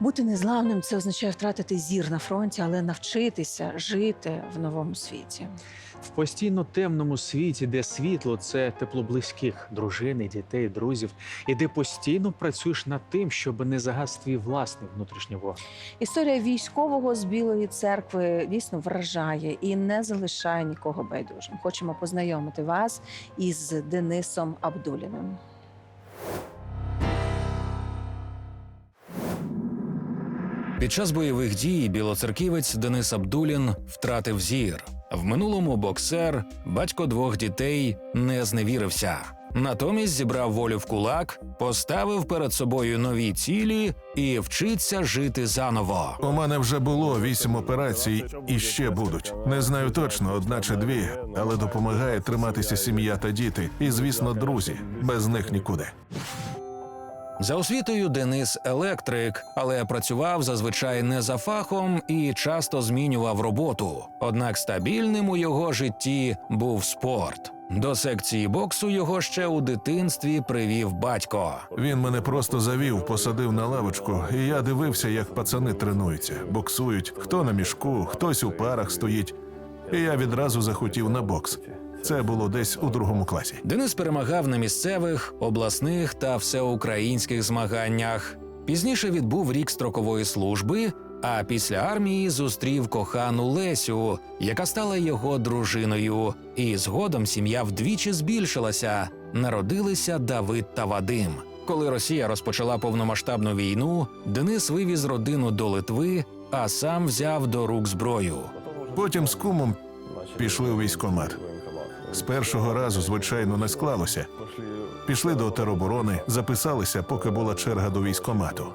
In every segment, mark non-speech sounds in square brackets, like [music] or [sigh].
Бути незламним це означає втратити зір на фронті, але навчитися жити в новому світі. В постійно темному світі, де світло це тепло близьких, дружини, дітей, друзів, і де постійно працюєш над тим, щоб не загас твій власний внутрішній вогонь. Історія військового з Білої церкви дійсно вражає і не залишає нікого байдужим. Хочемо познайомити вас із Денисом Абдуліним. Під час бойових дій білоцерківець Денис Абдулін втратив зір. В минулому боксер, батько двох дітей, не зневірився. Натомість зібрав волю в кулак, поставив перед собою нові цілі і вчиться жити заново. У мене вже було вісім операцій і ще будуть. Не знаю точно, одна чи дві, але допомагає триматися сім'я та діти. І, звісно, друзі. Без них нікуди. За освітою Денис електрик, але працював зазвичай не за фахом і часто змінював роботу. Однак стабільним у його житті був спорт. До секції боксу його ще у дитинстві привів батько. Він мене просто завів, посадив на лавочку, і я дивився, як пацани тренуються, боксують, хто на мішку, хтось у парах стоїть. І я відразу захотів на бокс. Це було десь у другому класі. Денис перемагав на місцевих, обласних та всеукраїнських змаганнях. Пізніше відбув рік строкової служби, а після армії зустрів кохану Лесю, яка стала його дружиною. І згодом сім'я вдвічі збільшилася. Народилися Давид та Вадим. Коли Росія розпочала повномасштабну війну, Денис вивіз родину до Литви, а сам взяв до рук зброю. Потім з кумом пішли у військкомат. З першого разу, звичайно, не склалося. Пішли до тероборони, записалися, поки була черга до військкомату.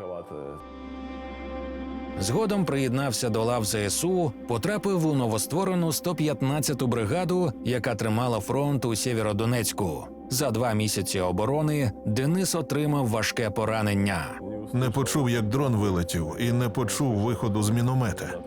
Згодом приєднався до лав ЗСУ, потрапив у новостворену 115-ту бригаду, яка тримала фронт у Сєвєродонецьку. За два місяці оборони Денис отримав важке поранення. Не почув, як дрон вилетів, і не почув виходу з міномета.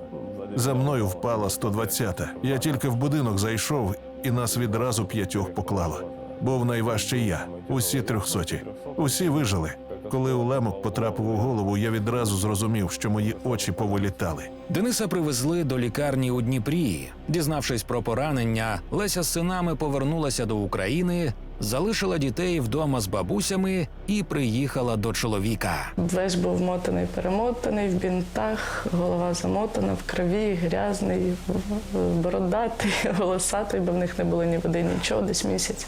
За мною впала 120-та. Я тільки в будинок зайшов, і нас відразу п'ятьох поклало. Був найважчий я, усі трьохсоті. Усі вижили. Коли уламок потрапив у голову, я відразу зрозумів, що мої очі повилітали. Дениса привезли до лікарні у Дніпрі. Дізнавшись про поранення, Леся з синами повернулася до України, залишила дітей вдома з бабусями і приїхала до чоловіка. Весь був мотаний, перемотаний в бінтах, голова замотана в крові, грязний, бородатий, [laughs] волосатий, бо в них не було ні води, нічого, десь місяць.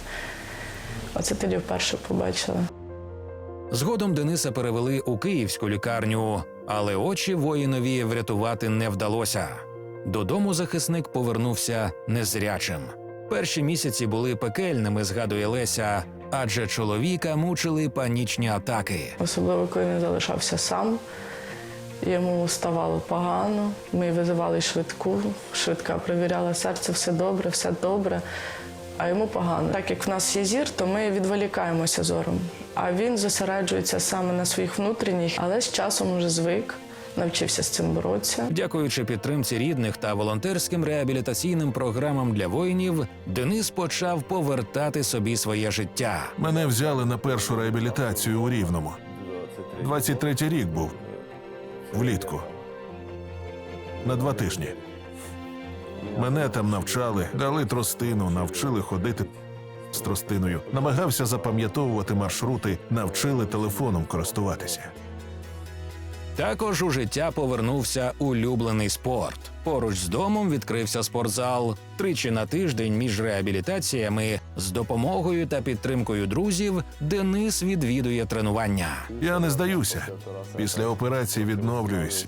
Оце тоді вперше побачила. Згодом Дениса перевели у київську лікарню, але очі воїнові врятувати не вдалося. Додому захисник повернувся незрячим. Перші місяці були пекельними, згадує Леся, адже чоловіка мучили панічні атаки. Особливо, коли він залишався сам. Йому ставало погано. Ми визивали швидку. Швидка перевіряла серце, все добре, все добре. А йому погано. Так як в нас є зір, то ми відволікаємося зором. А він зосереджується саме на своїх внутрішніх, але з часом вже звик, навчився з цим боротися. Дякуючи підтримці рідних та волонтерським реабілітаційним програмам для воїнів, Денис почав повертати собі своє життя. Мене взяли на першу реабілітацію у Рівному. 23-й рік був влітку. На два тижні. Мене там навчали, дали тростину, навчили ходити з тростиною. Намагався запам'ятовувати маршрути, навчили телефоном користуватися. Також у життя повернувся улюблений спорт. Поруч з домом відкрився спортзал. Тричі на тиждень між реабілітаціями з допомогою та підтримкою друзів Денис відвідує тренування. Я не здаюся. Після операції відновлююсь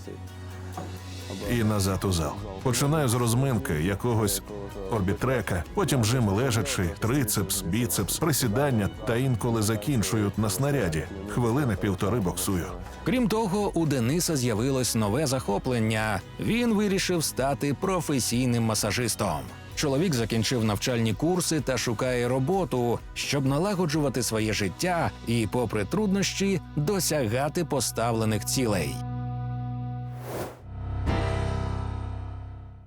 і назад у зал. Починаю з розминки якогось орбітрека, потім жим лежачи, трицепс, біцепс, присідання та інколи закінчую на снаряді. Хвилини півтори боксую. Крім того, у Дениса з'явилось нове захоплення. Він вирішив стати професійним масажистом. Чоловік закінчив навчальні курси та шукає роботу, щоб налагоджувати своє життя і, попри труднощі, досягати поставлених цілей.